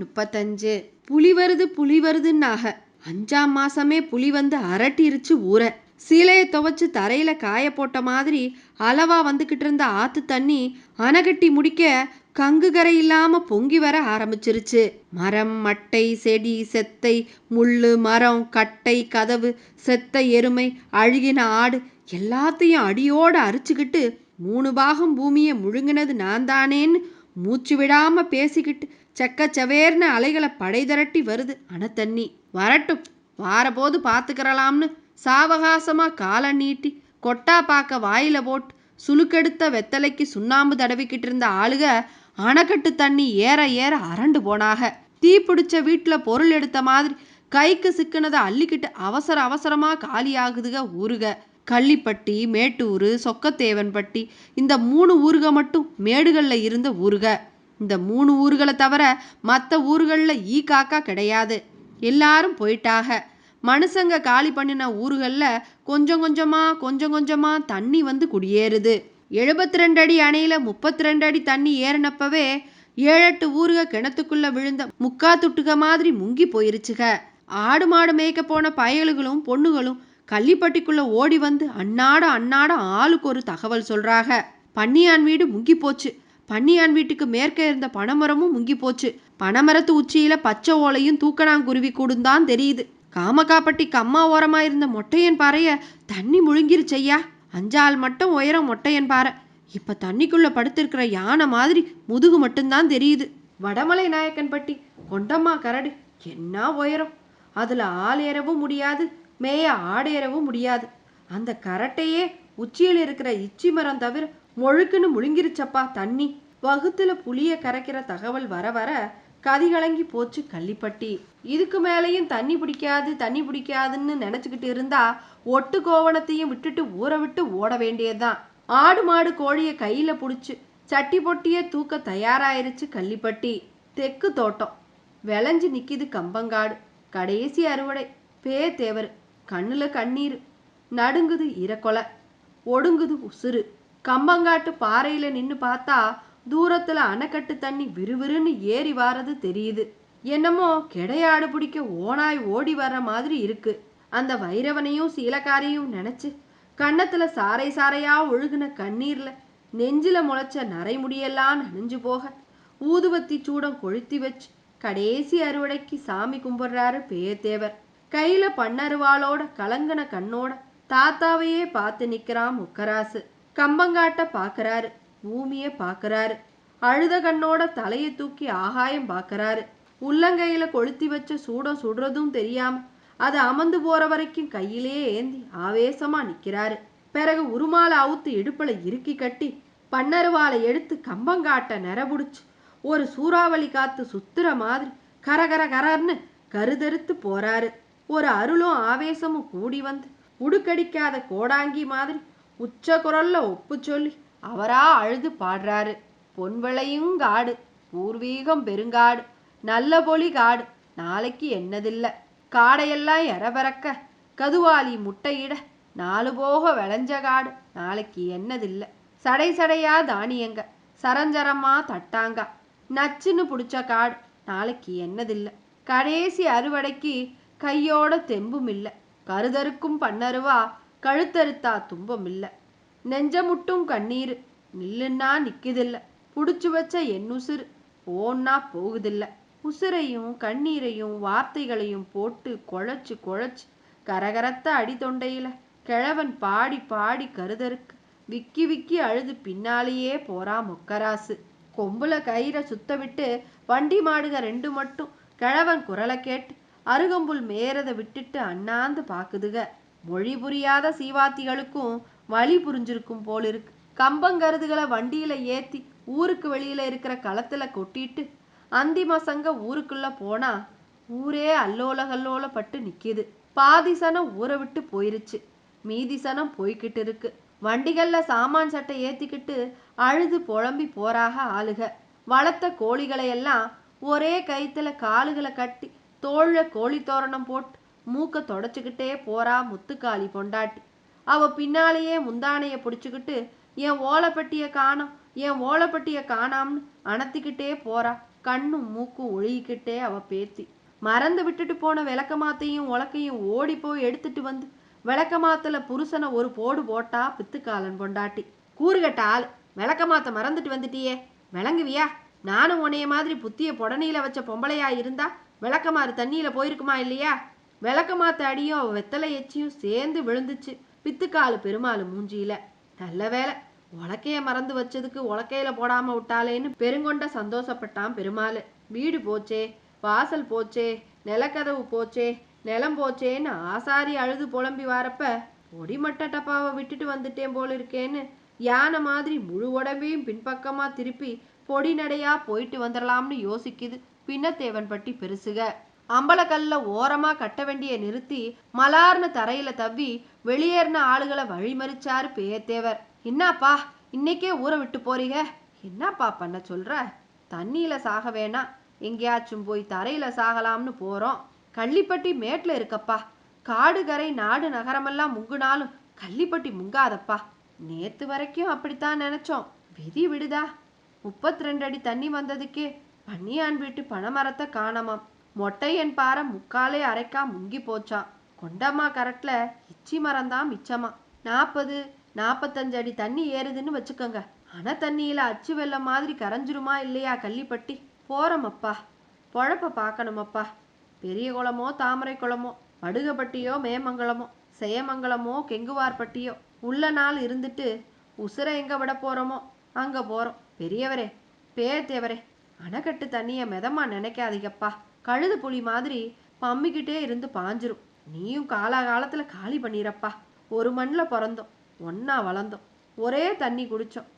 முப்பத்தஞ்சு. புலி வருது புலி வருதுன்னாக. அஞ்சாம் மாசமே புலி வந்து அரட்டிருச்சு ஊரை சீலையை துவைச்சு தரையில காய போட்ட மாதிரி அளவா வந்துகிட்டு இருந்த ஆத்து தண்ணி அணைகட்டி முடிக்க கங்கு கரை இல்லாம பொங்கி வர ஆரம்பிச்சிருச்சு. மரம் மட்டை செடி செத்தை முள்ளு மரம் கட்டை கதவு செத்த எருமை அழுகின ஆடு எல்லாத்தையும் அடியோட அரிச்சுக்கிட்டு மூணு பாகம் பூமியை முழுங்கினது நான் தானேன்னு மூச்சு விடாம பேசிக்கிட்டு செக்க அலைகளை படை திரட்டி வருது அணத்தண்ணி வரட்டும் வாரபோது பார்த்துக்கிறலாம்னு சாவகாசமாக காலை நீட்டி கொட்டா பார்க்க வாயில் போட்டு சுழுக்கெடுத்த வெத்தலைக்கு சுண்ணாம்பு தடவிக்கிட்டு இருந்த ஆளுக அணைக்கட்டு தண்ணி ஏற ஏற அரண்டு போனாக. தீப்பிடிச்ச வீட்டில் பொருள் எடுத்த மாதிரி கைக்கு சிக்கினதை அள்ளிக்கிட்டு அவசர அவசரமாக காலியாகுதுக ஊருக. கள்ளிப்பட்டி மேட்டூர் சொக்கத்தேவன்பட்டி இந்த மூணு ஊருக மட்டும் மேடுகளில் இருந்த ஊருக. இந்த மூணு ஊர்களை தவிர மற்ற ஊர்களில் ஈ காக்கா கிடையாது. எல்லாரும் போயிட்டாக. மனுஷங்க காலி பண்ணின ஊர்களில் கொஞ்சம் கொஞ்சமாக கொஞ்சம் கொஞ்சமாக தண்ணி வந்து குடியேறுது. எழுபத்தி ரெண்டு அடி அணையில் முப்பத்தி ரெண்டு அடி தண்ணி ஏறினப்பவே ஏழெட்டு ஊருக கிணத்துக்குள்ளே விழுந்த முக்கா துட்டுக மாதிரி முங்கி போயிருச்சுக. ஆடு மாடு மேய்க்க போன பயலுகளும் பொண்ணுகளும் கள்ளிப்பட்டிக்குள்ளே ஓடி வந்து அன்னாட அன்னாட ஆளுக்கு ஒரு தகவல் சொல்கிறாங்க பன்னியான் வீடு முங்கி போச்சு. பன்னியான் வீட்டுக்கு மேற்கே இருந்த பனைமரமும் முங்கி போச்சு. பனைமரத்து உச்சியில பச்சை ஓலையும் தூக்கணாங்குருவி கூடுந்தான் தெரியுது. காமக்காப்பட்டி கம்மா ஓரமா இருந்த மொட்டையன் பாறைய தண்ணி முழுங்கிருச்சையா அஞ்சாள் மட்டும் உயரம் மொட்டையன் பாறை. இப்ப தண்ணிக்குள்ள படுத்திருக்கிற யானை மாதிரி முதுகு மட்டும்தான் தெரியுது. வடமலை நாயக்கன்பட்டி கொண்டம்மா கரடு என்ன உயரம்? அதுல ஆள் ஏறவும் முடியாது மேய ஆடேறவும் முடியாது. அந்த கரட்டையே உச்சியில் இருக்கிற இச்சி மரம் தவிர மொழுக்குன்னு முழுங்கிருச்சப்பா தண்ணி. வகுத்துல புளிய கரைக்கிற தகவல் வர வர கதிகலங்கி போச்சு கள்ளிப்பட்டி. இதுக்கு மேலேயும் தண்ணி பிடிக்காது தண்ணி பிடிக்காதுன்னு நினச்சிக்கிட்டு இருந்தா ஒட்டு கோவணத்தையும் விட்டுட்டு ஊற விட்டு ஓட வேண்டியதுதான். ஆடு மாடு கோழியை கையில் பிடிச்சி சட்டி பொட்டிய தூக்க தயாராயிருச்சு கள்ளிப்பட்டி. தெக்கு தோட்டம். விளைஞ்சு நிற்கிது கம்பங்காடு. கடைசி அறுவடை. பே தேவர். கண்ணுல கண்ணீர். நடுங்குது இறக்கொலை ஒடுங்குது உசுறு. கம்பங்காட்டு பாறையில நின்னு பார்த்தா தூரத்துல அணைக்கட்டு தண்ணி விறுவிறுன்னு ஏறி வாரது தெரியுது. என்னமோ கிடையாடு பிடிக்க ஓனாய் ஓடி வர்ற மாதிரி இருக்கு. அந்த வைரவனையும் சீலக்காரையும் நினைச்சு கன்னத்துல சாறை சாரையா ஒழுகுன கண்ணீர்ல நெஞ்சில முளைச்ச நரைமுடியெல்லாம் நனைஞ்சு போக ஊதுவத்தி சூடம் கொளுத்தி வச்சு கடைசி அறுவடைக்கு சாமி கும்பிடுறாரு பேயத்தேவர் கையில பண்ணருவாளோட கலங்கன கண்ணோட தாத்தாவையே பார்த்து நிக்கிறான் முக்கராசு. கம்பங்காட்ட பார்க்கறாரு பூமிய பார்க்கறாரு அழுத கண்ணோட தலையை தூக்கி ஆகாயம் பார்க்கறாரு உள்ளங்கையில கொளுத்தி வச்ச சூடம் சுடுறதும் தெரியாம அது அமர்ந்து போற வரைக்கும் கையிலேயே ஏந்தி ஆவேசமா நிக்கிறாரு. பிறகு உருமாலை அவுத்து இடுப்புல இறுக்கி கட்டி பன்னருவாலை எடுத்து கம்பங்காட்ட நிறபுடிச்சு ஒரு சூறாவளி காத்து சுத்துற மாதிரி கரகர கரர்னு கருதறுத்து போறாரு. ஒரு அருளும் ஆவேசமும் கூடி வந்து உடுக்கடிக்காத கோடாங்கி மாதிரி உச்ச குரல்ல ஒப்பு சொல்லி அவரா அழுது பாடுறாரு. பொன்விளையும் காடு பூர்வீகம் பெருங்காடு நல்ல பொலி காடு நாளைக்கு என்னதில்ல. காடையெல்லாம் எரபறக்க கதுவாலி முட்டையிட நாலு போக விளைஞ்ச காடு நாளைக்கு என்னதில்ல. சடை சடையா தானியங்க சரஞ்சரமா தட்டாங்க. நச்சுன்னு புடிச்ச காடு நாளைக்கு என்னதில்ல. கடைசி அறுவடைக்கு கையோட தெம்பும் இல்ல. கருதருக்கும் பண்ணருவா கழுத்தறுத்தா துன்பம் இல்லை நெஞ்சமுட்டும் கண்ணீர். நில்லுன்னா நிற்குதில்ல புடிச்சு வச்ச என் உசுறு. போன்னா போகுதில்ல. உசுரையும் கண்ணீரையும் வார்த்தைகளையும் போட்டு குழச்சு குழச்சு கரகரத்த அடி தொண்டையில கிழவன் பாடி பாடி கருதருக்கு விக்கி விக்கி அழுது பின்னாலேயே போறா மொக்கராசு. கொம்புல கயிறை சுத்த விட்டு வண்டி மாடுக ரெண்டு மட்டும். கிழவன் குரலை கேட்டு அருகம்புல் மேறதை விட்டுட்டு அண்ணாந்து பாக்குதுக. மொழி புரியாத சீவாத்திகளுக்கும் வழி புரிஞ்சிருக்கும் போல் இருக்கு. கம்பங்கருதுகளை வண்டியில ஏத்தி ஊருக்கு வெளியில இருக்கிற களத்துல கொட்டிட்டு அந்திம சங்க ஊருக்குள்ள போனா ஊரே அல்லோல கல்லோல பட்டு நிக்கிது. பாதி சனம் ஊரை விட்டு போயிருச்சு. மீதி சனம் போய்கிட்டு இருக்கு. வண்டிகள்ல சாமான் சட்டை ஏத்திக்கிட்டு அழுது புழம்பி போறாக ஆளுக. வளர்த்த கோழிகளை எல்லாம் ஒரே கயித்துல காலுகளை கட்டி தோல்ல கோழி தோரணம் போட்டு மூக்க தொடச்சுக்கிட்டே போறா முத்துக்காளி பொண்டாட்டி. அவ பின்னாலேயே முந்தானைய பிடிச்சுக்கிட்டு என் ஓலைப்பட்டிய காணோம் என் ஓலைப்பட்டிய காணாம்னு அணத்திக்கிட்டே போறா. கண்ணும் மூக்கும் ஒழுகிக்கிட்டே அவ பேத்தி. மறந்து விட்டுட்டு போன விளக்கமாத்தையும் உலக்கையும் ஓடி போய் எடுத்துட்டு வந்து விளக்கமாத்துல புருஷனை ஒரு போடு போட்டா பித்துக்காலன் பொண்டாட்டி. கூறுகட்ட ஆள் விளக்கமாத்த மறந்துட்டு வந்துட்டியே விளங்குவியா? நானும் உன்னைய மாதிரி புத்திய புடனையில வச்ச பொம்பளையா இருந்தா விளக்கமாறு தண்ணியில போயிருக்குமா இல்லையா? விளக்கமாத்த அடியும் வெத்தலை எச்சியும் சேர்ந்து விழுந்துச்சு. பித்துக்காலு பெருமாள் மூஞ்சியில. நல்ல வேலை உலக்கைய மறந்து வச்சதுக்கு உலக்கையில போடாம விட்டாளேன்னு பெருங்கொண்ட சந்தோஷப்பட்டான் பெருமாள். வீடு போச்சே வாசல் போச்சே நிலக்கதவு போச்சே நிலம் போச்சேன்னு ஆசாரி அழுது புலம்பி வாரப்ப பொடிமட்ட டப்பாவை விட்டுட்டு வந்துட்டேன் போல இருக்கேன்னு யானை மாதிரி முழு உடம்பையும் பின்பக்கமா திருப்பி பொடி நடையா போயிட்டு வந்துடலாம்னு யோசிக்குது. பின்னத்தேவன் பட்டி பெருசுக. அம்பலக்கல்ல ஓரமா கட்ட வேண்டிய நிறுத்தி மலார்னு தரையில தவ்வி வெளியேறின ஆளுகளை வழிமறிச்சாரு பேயத்தேவர் என்னப்பா இன்னைக்கே ஊரை விட்டு போறீங்க? என்னப்பா பண்ண சொல்ற? தண்ணியில சாக வேணாம். எங்கேயாச்சும் போய் தரையில சாகலாம்னு போறோம். கள்ளிப்பட்டி மேட்ல இருக்கப்பா. காடு கரை நாடு நகரமெல்லாம் முங்குனாலும் கள்ளிப்பட்டி முங்காதப்பா. நேத்து வரைக்கும் அப்படித்தான் நினைச்சோம். விதி விடுதா? முப்பத்தி ரெண்டு அடி தண்ணி வந்ததுக்கே பன்னியான் வீட்டு பனைமரத்தை காணாமாம். மொட்டையன் பாறை முக்காலே அரைக்கா முங்கி போச்சான் கொண்டம்மா கரட்டில் இச்சி மரம்தான் மிச்சமா. நாற்பது நாற்பத்தஞ்சு அடி தண்ணி ஏறுதுன்னு வச்சுக்கோங்க. அணை தண்ணியில் அச்சு வெள்ளம் மாதிரி கரைஞ்சிருமா இல்லையா கள்ளிப்பட்டி? போகிறோமப்பா பொழப்ப பார்க்கணுமப்பா பெரிய குளமோ தாமரை குளமோ படுகப்பட்டியோ மேமங்கலமோ செயமங்கலமோ கெங்குவார்பட்டியோ உள்ள நாள் இருந்துட்டு உசுரை எங்கே விட போகிறோமோ அங்கே போகிறோம் பெரியவரே பேத்தேவரே அணைக்கட்டு தண்ணியை மிதமாக நினைக்காதீங்கப்பா. கழுத புலி மாதிரி பம்மிக்கிட்டே இருந்து பாஞ்சிரும். நீயும் காலாகாலத்தில் காலி பண்ணிடப்பா ஒரு மண்ணில் பிறந்தோம். ஒன்றா வளர்ந்தோம். ஒரே தண்ணி குடித்தோம்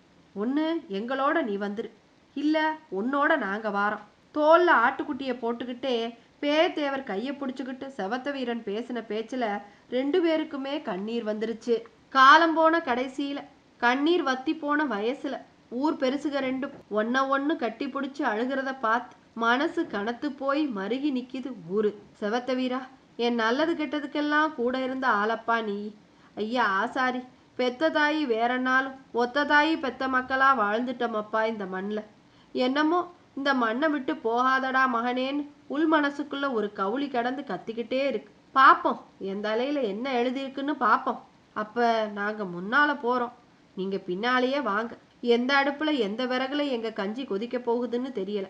ஒன்று எங்களோட நீ வந்துரு. இல்லை உன்னோட நாங்கள் வாரோம். தோலில் ஆட்டுக்குட்டியை போட்டுக்கிட்டே பேத்தேவர் கையை பிடிச்சிக்கிட்டு செவத்த வீரன் பேசின பேச்சில் ரெண்டு பேருக்குமே கண்ணீர் வந்துருச்சு. காலம் போன கடைசியில் கண்ணீர் வத்தி போன வயசில் ஊர் பெருசுக ரெண்டும் ஒன்ன ஒன்று கட்டி பிடிச்சி அழுகிறத பார்த்து மனசு கனத்து போய் மருகி நிக்குது ஊரு. செவத்த வீரா என் நல்லது கெட்டதுக்கெல்லாம் கூட இருந்த ஆளப்பா நீ. ஐயா ஆசாரி பெத்த தாயி நாளும் ஒத்த தாயி பெத்த மக்களா வாழ்ந்துட்டோமப்பா இந்த மண்ணில் என்னமோ இந்த மண்ணை விட்டு போகாதடா மகனேன்னு உள் மனசுக்குள்ள ஒரு கவுளி கடந்து கத்திக்கிட்டே இருக்கு. பாப்போம் எந்த அலையில என்ன எழுதியிருக்குன்னு பாப்போம். அப்ப நாங்க முன்னால போறோம். நீங்க பின்னாலேயே வாங்க. எந்த அடுப்புல எந்த விறகுல எங்க கஞ்சி கொதிக்க போகுதுன்னு தெரியல.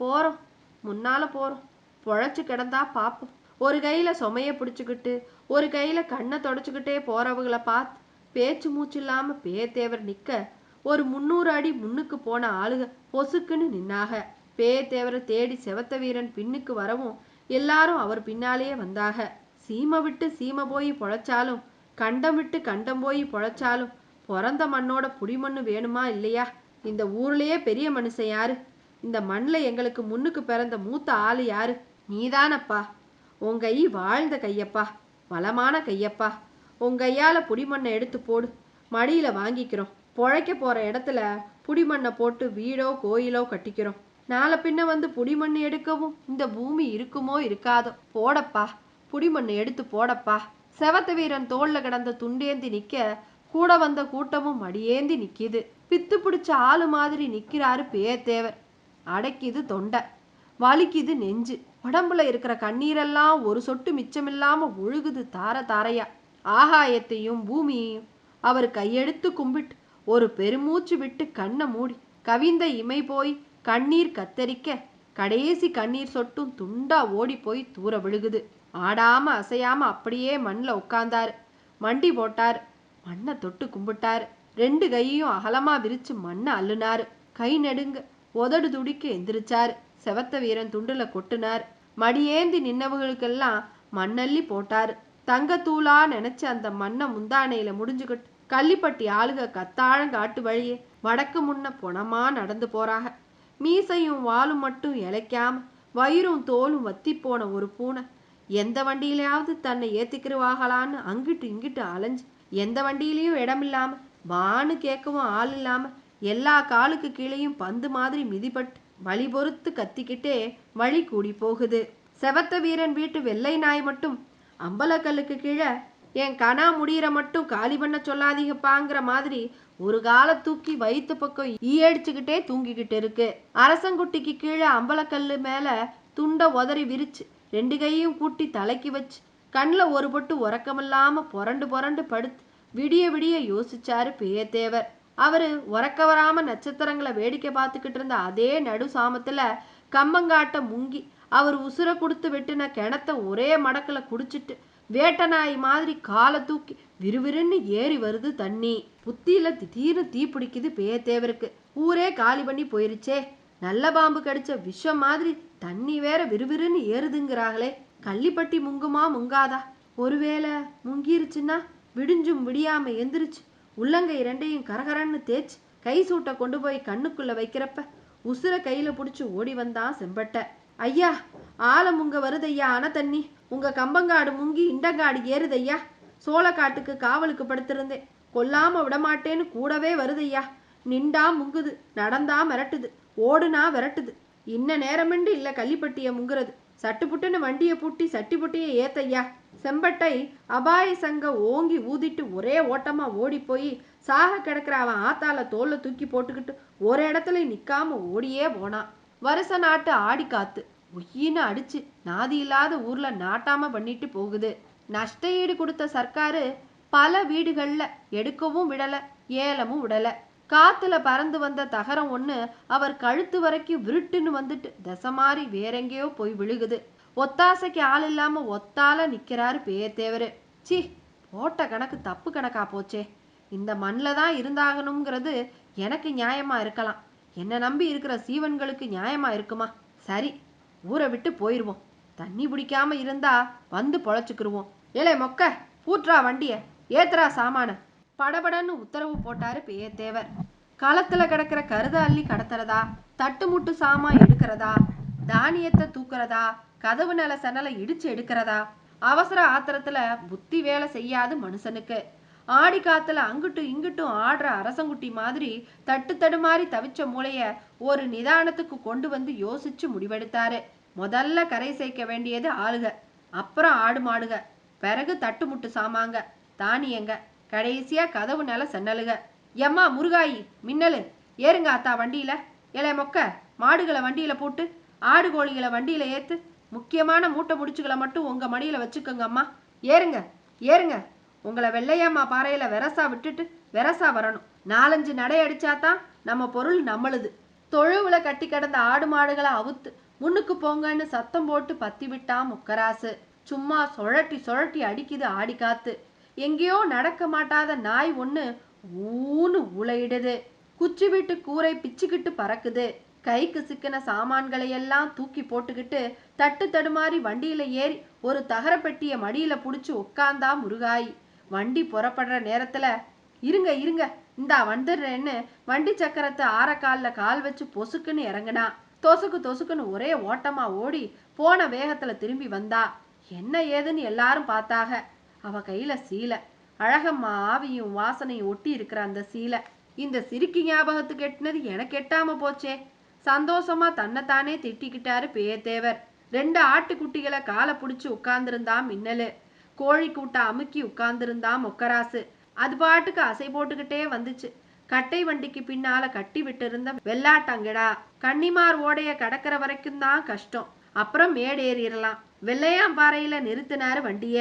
போகிறோம் முன்னால போகிறோம் பொழைச்சி கிடந்தா பார்ப்போம் ஒரு கையில் சுமைய பிடிச்சிக்கிட்டு ஒரு கையில் கண்ணை தொடச்சிக்கிட்டே போகிறவங்கள பார்த்து பேச்சு மூச்சு இல்லாமல் பேத்தேவர் நிற்க ஒரு முன்னூறு அடி முன்னுக்கு போன ஆளுக பொசுக்குன்னு நின்னாக. பேத்தேவரை தேடி செவத்த வீரன் பின்னுக்கு வரவும் எல்லாரும் அவர் பின்னாலேயே வந்தாக. சீமை விட்டு சீமை போய் பொழைச்சாலும் கண்டம் விட்டு கண்டம் போய் பொழைச்சாலும் பிறந்த மண்ணோட புடிமண்ணு வேணுமா இல்லையா? இந்த ஊர்லேயே பெரிய மனுஷன் யாரு? இந்த மண்ணில் எங்களுக்கு முன்னுக்கு பிறந்த மூத்த ஆள் யாரு? நீதானப்பா. உன் கை வாழ்ந்த கையப்பா. வளமான கையப்பா. உன் கையால புடிமண்ணை எடுத்து போடு. மடியில் வாங்கிக்கிறோம். பொழைக்க போகிற இடத்துல புடிமண்ணை போட்டு வீடோ கோயிலோ கட்டிக்கிறோம். நாளை பின்ன வந்து புடிமண் எடுக்கவும் இந்த பூமி இருக்குமோ இருக்காதோ? போடப்பா. புடிமண் எடுத்து போடப்பா. செவத்த வீரன் தோல்ல கிடந்த துண்டேந்தி நிக்க கூட வந்த கூட்டமும் மடியேந்தி நிக்கிது. பித்து பிடிச்ச ஆளு மாதிரி நிக்கிறாரு பேத்தேவர் அடைக்குது தொண்டை வலிக்குது நெஞ்சு. உடம்புல இருக்கிற கண்ணீரெல்லாம் ஒரு சொட்டு மிச்சமில்லாம ஒழுகுது தார தாரையா. ஆகாயத்தையும் பூமியையும் அவர் கையெடுத்து கும்பிட்டு ஒரு பெருமூச்சு விட்டு கண்ணை மூடி கவிந்த இமை போய் கண்ணீர் கத்தரிக்க கடைசி கண்ணீர் சொட்டும் துண்டா ஓடி போய் தூர விழுகுது. ஆடாம அசையாம அப்படியே மண்ணில் உட்கார்ந்தார். மண்டி போட்டார். மண்ணை தொட்டு கும்பிட்டார். ரெண்டு கையையும் அகலமா விரிச்சு மண்ணை அள்ளுனாரு. கை நெடுங்க. உதடு துடிக்க எந்திரிச்சாரு. செவத்த வீரன் துண்டுல கொட்டினார். மடியேந்தி நின்னவங்களுக்கெல்லாம் மண்ணள்ளி போட்டாரு. தங்கத்தூளா நினைச்சு அந்த மண்ணை முந்தானையில முடிஞ்சுக்கிட்டு கள்ளிப்பட்டி ஆளுக கத்தாழம் காட்டு வழியே வடக்கு முன்ன பொணமா நடந்து போறாக. மீசையும் வாலும் மட்டும் இழைக்காம வயிறும் தோலும் வத்தி போன ஒரு பூனை எந்த வண்டியிலையாவது தன்னை ஏத்திக்கிருவாகலான்னு அங்கிட்டு இங்கிட்டு அலைஞ்சு எந்த வண்டியிலையும் இடமில்லாம வான்னு கேட்கவும் ஆள் இல்லாம எல்லா காலுக்கு கீழேயும் பந்து மாதிரி மிதிபட்டு வழி பொறுத்து கத்திக்கிட்டே வழி கூடி போகுது. செவத்த வீரன் வீட்டு வெள்ளை நாய் மட்டும் அம்பலக்கல்லுக்கு கீழே என் கணா முடியிற மட்டும் காலி பண்ண சொல்லாதீங்கப்பாங்கிற மாதிரி ஒரு கால தூக்கி வயிற்று பக்கம் ஈயடிச்சுக்கிட்டே தூங்கிக்கிட்டு இருக்கு. அரசங்குட்டிக்கு கீழே அம்பலக்கல்லு மேல துண்டை உதறி விரிச்சு ரெண்டு கையும் கூட்டி தலைக்கு வச்சு கண்ணில் ஒரு பொட்டு உறக்கமில்லாம புரண்டு புரண்டு படுத்து விடிய விடிய யோசிச்சாரு பேயத்தேவர் அவரு உறக்க வராம நட்சத்திரங்களை வேடிக்கை பார்த்துக்கிட்டு இருந்த அதே நடு சாமத்துல கம்பங்காட்ட முங்கி அவர் உசுர கொடுத்து வெட்டின கிணத்த ஒரே மடக்கில் குடிச்சிட்டு வேட்ட நாய் மாதிரி காலை தூக்கி விறுவிறுன்னு ஏறி வருது தண்ணி. புத்தியில திடீர்னு தீ பிடிக்குது பேயத்தேவருக்கு. ஊரே காலி பண்ணி போயிருச்சே. நல்ல பாம்பு கடிச்ச விஷம் மாதிரி தண்ணி வேற விறுவிறுன்னு ஏறுதுங்கிறாங்களே. கள்ளிப்பட்டி முங்குமா முங்காதா? ஒருவேளை முங்கிருச்சுன்னா விடிஞ்சும் விடியாம எந்திரிச்சு உள்ளங்கை இரண்டையும் கரகரன்னு தேய்ச்சி கை சூட்டை கொண்டு போய் கண்ணுக்குள்ள வைக்கிறப்ப உசுர கையில பிடிச்சி ஓடி வந்தான் செம்பட்ட. ஐயா ஆலம் முங்க வருதையா அன தண்ணி உங்க கம்பங்காடு முங்கி இண்டங்காடு ஏறுதையா? சோளக்காட்டுக்கு காவலுக்கு படுத்திருந்தேன். கொல்லாம விடமாட்டேன்னு கூடவே வருதையா? நின்றா முங்குது நடந்தா மிரட்டுது ஓடுனா விரட்டுது. இன்ன நேரமெண்டு இல்ல கள்ளிப்பட்டிய முங்குறது. சட்டுப்புட்டுன்னு வண்டியை பூட்டி சட்டி புட்டிய ஏத்தையா செம்பட்டை அபாய சங்க ஓங்கி ஊதிட்டு ஒரே ஓட்டமா ஓடி போய் சாக கிடக்குற அவன் ஆத்தால தோல்ல தூக்கி போட்டுக்கிட்டு ஒரு இடத்துல நிக்காம ஓடியே போனான் வருஷ நாட்டு ஆடி காத்து ஒய்யின்னு அடிச்சு நாதி இல்லாத ஊர்ல நாட்டாம பண்ணிட்டு போகுது. நஷ்ட ஈடு கொடுத்த சர்க்காரு பல வீடுகள்ல எடுக்கவும் விடல ஏலமும் விடல. காத்துல பறந்து வந்த தகரம் ஒண்ணு அவர் கழுத்து வரைக்கும் விருட்டுன்னு வந்துட்டு திசை மாறி வேறெங்கேயோ போய் விழுகுது. ஒத்தாசைக்கு ஆள் இல்லாம ஒத்தால நிக்கிறாரு பேயத்தேவரு சி போட்ட கணக்கு தப்பு கணக்கா போச்சே. இந்த மண்ணில் தான் இருந்தாகணுங்கிறது எனக்கு நியாயமா இருக்கலாம். என்னை நம்பி இருக்கிற சீவன்களுக்கு நியாயமா இருக்குமா? சரி ஊரை விட்டு போயிருவோம். தண்ணி பிடிக்காம இருந்தா வந்து பொழைச்சிக்கிருவோம். ஏழை மொக்க பூட்றா வண்டிய ஏத்துறா சாமான. படபடன்னு உத்தரவு போட்டாரு பேயத்தேவர் களத்துல கிடக்கிற கருத அள்ளி கடத்துறதா? தட்டு முட்டு சாமான் எடுக்கிறதா? தானியத்தை தூக்குறதா? கதவு நில சனலை இடிச்சு எடுக்கிறதா? அவசர ஆத்திரத்துல புத்தி வேலை செய்யாது மனுஷனுக்கு. ஆடி காத்துல அங்கிட்டும் இங்கிட்டும் ஆடுற அரசங்குட்டி மாதிரி தட்டு தடுமாறி தவிச்ச மூளைய ஒரு நிதானத்துக்கு கொண்டு வந்து யோசிச்சு முடிவெடுத்தாரு. முதல்ல கரை சேர்க்க வேண்டியது ஆளுக அப்புறம் ஆடு மாடுக. பிறகு தட்டு முட்டு சாமாங்க தானியங்க. கடைசியா கதவு சன்னலுக. எம்மா முருகாயி மின்னலு ஏறுங்க அத்தா வண்டியில. இலை மொக்க மாடுகளை வண்டியில போட்டு ஆடு கோழிகளை வண்டியில ஏத்து முக்கியமான மூட்டை முடிச்சுகளை மட்டும் உங்க மடியில வச்சுக்கோங்க அம்மா. ஏறுங்க ஏறுங்க. உங்களை வெள்ளையம்மா பாறையில வெரசா விட்டுட்டு வெரசா வரணும். நாலஞ்சு நடை அடிச்சாதான் நம்ம பொருள் நம்மளுது. தொழுவுல கட்டி கிடந்த ஆடு மாடுகளை அவுத்து முன்னுக்கு போங்கன்னு சத்தம் போட்டு பத்தி விட்டான் முக்கராசு. சும்மா சுழட்டி சுழட்டி அடிக்குது ஆடி காத்து. எங்கேயோ நடக்க மாட்டாத நாய் ஒன்று ஊன்னு உளையிடுது குச்சி வீட்டு கூரை பிச்சுக்கிட்டு பறக்குது. கைக்கு சிக்கின சாமான்களையெல்லாம் தூக்கி போட்டுக்கிட்டு தட்டு தடுமாறி வண்டியில ஏறி ஒரு தகரப்பெட்டியை மடியில பிடிச்சி உட்காந்தா முருகாய். வண்டி புறப்படுற நேரத்தில் இருங்க இருங்க இந்தா வந்துடுறேன்னு வண்டி சக்கரத்தை ஆரக்காலில் கால் வச்சு பொசுக்குன்னு இறங்குனா. தொசுக்கு தொசுக்குன்னு ஒரே ஓட்டமாக ஓடி போன வேகத்தில் திரும்பி வந்தா. என்ன ஏதுன்னு எல்லாரும் பார்த்தாக. அவ கையில சீலை. அழகம்மா ஆவியும் வாசனையும் ஒட்டி இருக்கிற அந்த சீலை. இந்த சிரிக்கி ஞாபகத்துக்கு எட்டினது எனக்கு எட்டாம போச்சே. சந்தோஷமா தன்னைத்தானே திட்டிக்கிட்டாரு பேயத்தேவர். ரெண்டு ஆட்டுக்குட்டிகளை காலை பிடிச்சி உட்கார்ந்துருந்தான் மின்னலு. கோழி கூட்டை அமுக்கி உட்கார்ந்துருந்தான் மொக்கராசு. அது பாட்டுக்கு அசை போட்டுக்கிட்டே வந்துச்சு. கட்டை வண்டிக்கு பின்னால கட்டி விட்டிருந்த வெள்ளாட்டங்கடா. கன்னிமார் ஓடைய கடக்கிற வரைக்கும் தான் கஷ்டம். அப்புறம் மேடேறிடலாம் வெள்ளையாம்பாறையில நிறுத்தினாரு வண்டிய.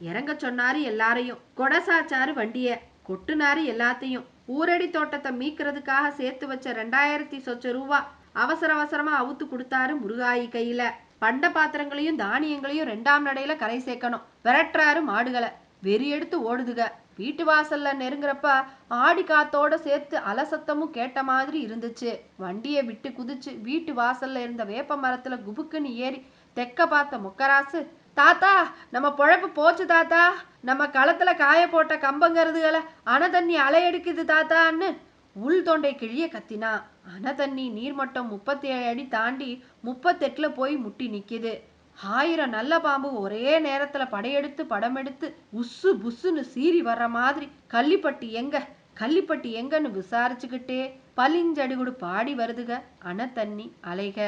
இறங்க சொன்னாரு எல்லாரையும். கொடசாச்சாரு வண்டிய கொட்டுனாரு எல்லாத்தையும். ஊரடி தோட்டத்தை மீக்கிறதுக்காக சேர்த்து வச்ச ரெண்டாயிரத்தி சொச்ச ரூபா அவசர அவசரமா அவுத்து கொடுத்தாரு முருகாயி கையில. பண்ட பாத்திரங்களையும் தானியங்களையும் ரெண்டாம் நடையில கரை சேர்க்கணும். விரட்டுறாரு மாடுகளை. வெறி எடுத்து ஓடுதுக. வீட்டு வாசல்ல நெருங்குறப்ப ஆடி காத்தோட சேர்த்து அலசத்தமும் கேட்ட மாதிரி இருந்துச்சு. வண்டியை விட்டு குதிச்சு வீட்டு வாசல்ல இருந்த வேப்ப மரத்துல குபுக்குன்னு ஏறி தெக்க பார்த்த முக்கராசு தாத்தா நம்ம பொழப்பு போச்சு தாத்தா. நம்ம களத்தில் காய போட்ட கம்பங்கிறதுகளை அணை தண்ணி அலையெடுக்குது தாத்தான்னு. உள் தொண்டை கிழிய கத்தினா அணை தண்ணி நீர்மட்டம் முப்பத்தி ஏழு அடி தாண்டி முப்பத்தெட்டில் போய் முட்டி நிற்கிது ஆயிரம் நல்ல பாம்பு ஒரே நேரத்தில் படையெடுத்து படமெடுத்து உஸ்ஸு புஸ்ஸுன்னு சீறி வர்ற மாதிரி. கள்ளிப்பட்டி எங்க? கள்ளிப்பட்டி எங்கன்னு விசாரிச்சுக்கிட்டே பளிஞ்சடுகுடு பாடி வருதுக அணை தண்ணி அலைக.